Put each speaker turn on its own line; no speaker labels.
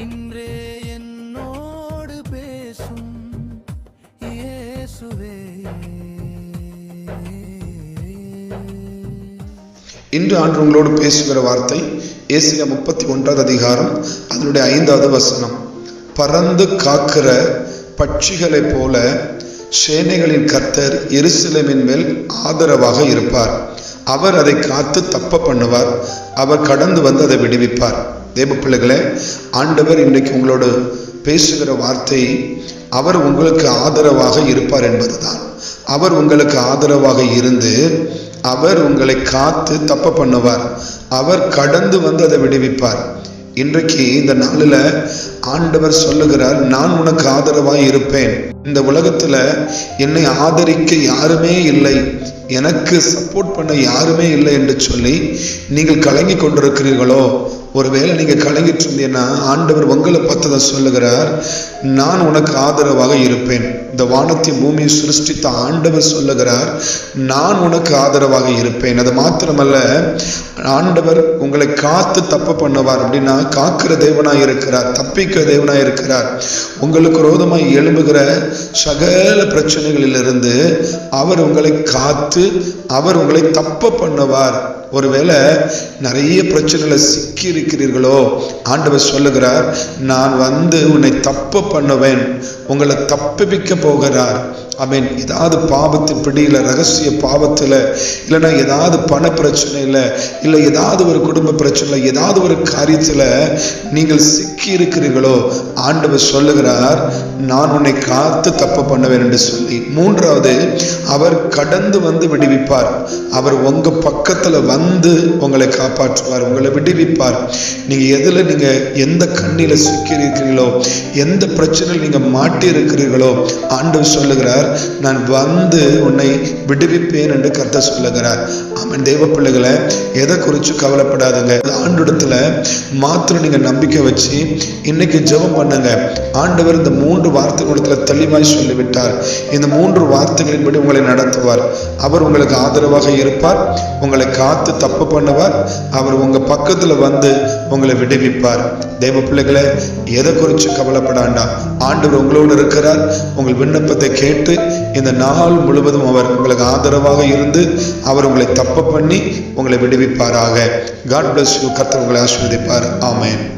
இன்றே என்னோடு பேசும் இயேசுவே.
இன்று ஆண்டு உங்களோடு பேசுகிற வார்த்தை ஏசியா முப்பத்தி ஒன்றாவது அதிகாரம் அதனுடைய ஐந்தாவது வசனம். பறந்து காக்கிற பட்சிகளைப் போல சேனைகளின் கர்த்தர் எருசலேமின் மேல் ஆதரவாக இருப்பார். அவர் அதை காத்து தப்ப பண்ணுவார். அவர் கடந்து வந்து அதை விடுவிப்பார். தேவ பிள்ளைகளே ஆண்டவர் இன்றைக்கு உங்களோடு பேசுகிற வார்த்தை அவர் உங்களுக்கு ஆதரவாக இருப்பார் என்பதுதான். அவர் உங்களுக்கு ஆதரவாக இருந்து அவர் உங்களை காத்து தப்ப பண்ணுவார். அவர் கடந்து வந்து அதை விடுவிப்பார். இன்றைக்கு இந்த நாளில் ஆண்டவர் சொல்லுகிறார் நான் உனக்கு ஆதரவாக இருப்பேன். இந்த உலகத்தில் என்னை ஆதரிக்க யாருமே இல்லை. எனக்கு சப்போர்ட் பண்ண யாருமே இல்லை என்று சொல்லி நீங்கள் கலங்கி கொண்டிருக்கிறீர்களோ ஒருவேளை நீங்கள் கலங்கிட்டு இருந்தீங்கன்னா ஆண்டவர் உங்களை பார்த்து தான் சொல்லுகிறார். நான் உனக்கு ஆதரவாக இருப்பேன். இந்த வானத்தை பூமியை சிருஷ்டித்த ஆண்டவர் சொல்லுகிறார். நான் உனக்கு ஆதரவாக இருப்பேன். அது மாத்திரமல்ல ஆண்டவர் உங்களை காத்து தப்பு பண்ணுவார். அப்படின்னா காக்கிற தேவனாக இருக்கிறார் தப்பிக்கிற தேவனாக இருக்கிறார். உங்களுக்கு ரோதமாக எழும்புகிற சகல பிரச்சனைகளிலிருந்து அவர் உங்களை காத்து அவர் உங்களை தப்ப பண்ணுவார். ஒருவேளை நிறைய பிரச்சனைகளை சிக்கி இருக்கிறீர்களோ ஆண்டவர் சொல்லுகிறார் நான் வந்து உன்னை தப்பு பண்ணுவேன். உங்களை தப்பிப்பிக்க போகிறார். மீன் ஏதாவது பாவத்தின் பிடியில் ரகசிய பாவத்தில் இல்லைன்னா ஏதாவது பண பிரச்சனையில் இல்லை ஏதாவது ஒரு குடும்ப பிரச்சனையில் ஏதாவது ஒரு காரியத்தில் நீங்கள் சிக்கி இருக்கிறீர்களோ ஆண்டவர் சொல்லுகிறார் நான் உன்னை காத்து தப்பு பண்ணுவேன் என்று சொல்லி. மூன்றாவது அவர் கடந்து வந்து விடுவிப்பார். அவர் உங்கள் பக்கத்தில் வந்து உங்களை காப்பாற்றுவார் உங்களை விடுவிப்பார். நீங்கள் எதில் நீங்கள் எந்த கண்ணியில் சிக்கி இருக்கிறீர்களோ எந்த பிரச்சனையில் நீங்கள் மாட்டி இருக்கிறீர்களோ ஆண்டவர் சொல்லுகிறார் நான் வந்து உன்னை விடுவிப்பேன் என்று கர்த்தர் சொல்லுகிறார். அவன் தெய்வ பிள்ளைகளை எதை குறித்து கவலைப்படாதுங்க. ஆண்டிடத்துல மாத்திரம் நீங்கள் நம்பிக்கை வச்சு இன்னைக்கு ஜெபம் பண்ணுங்க. ஆண்டவர் இந்த மூன்று வார்த்தைகளிடத்துல தெளிவாய் சொல்லிவிட்டார். இந்த மூன்று வார்த்தைகளின்படி உங்களை நடத்துவார். அவர் உங்களுக்கு ஆதரவாக இருப்பார். உங்களை காத்து தப்பு பண்ணுவார். அவர் உங்கள் பக்கத்தில் வந்து உங்களை விடுவிப்பார். தெய்வ பிள்ளைகளை எதை குறித்து கவலைப்படாண்டா ஆண்டவர் உங்களோட இருக்கிறார் உங்கள் விண்ணப்பத்தை கேட்டு இந்த நாள் முழுவதும் அவர் உங்களுக்கு ஆதரவாக இருந்து அவர் உங்களை தப்ப பண்ணி உங்களை விடுவிப்பாராக. காட் பிளஸ் யூ கர்த்தர் உங்களை ஆஸ்வதிப்பார் ஆமேன்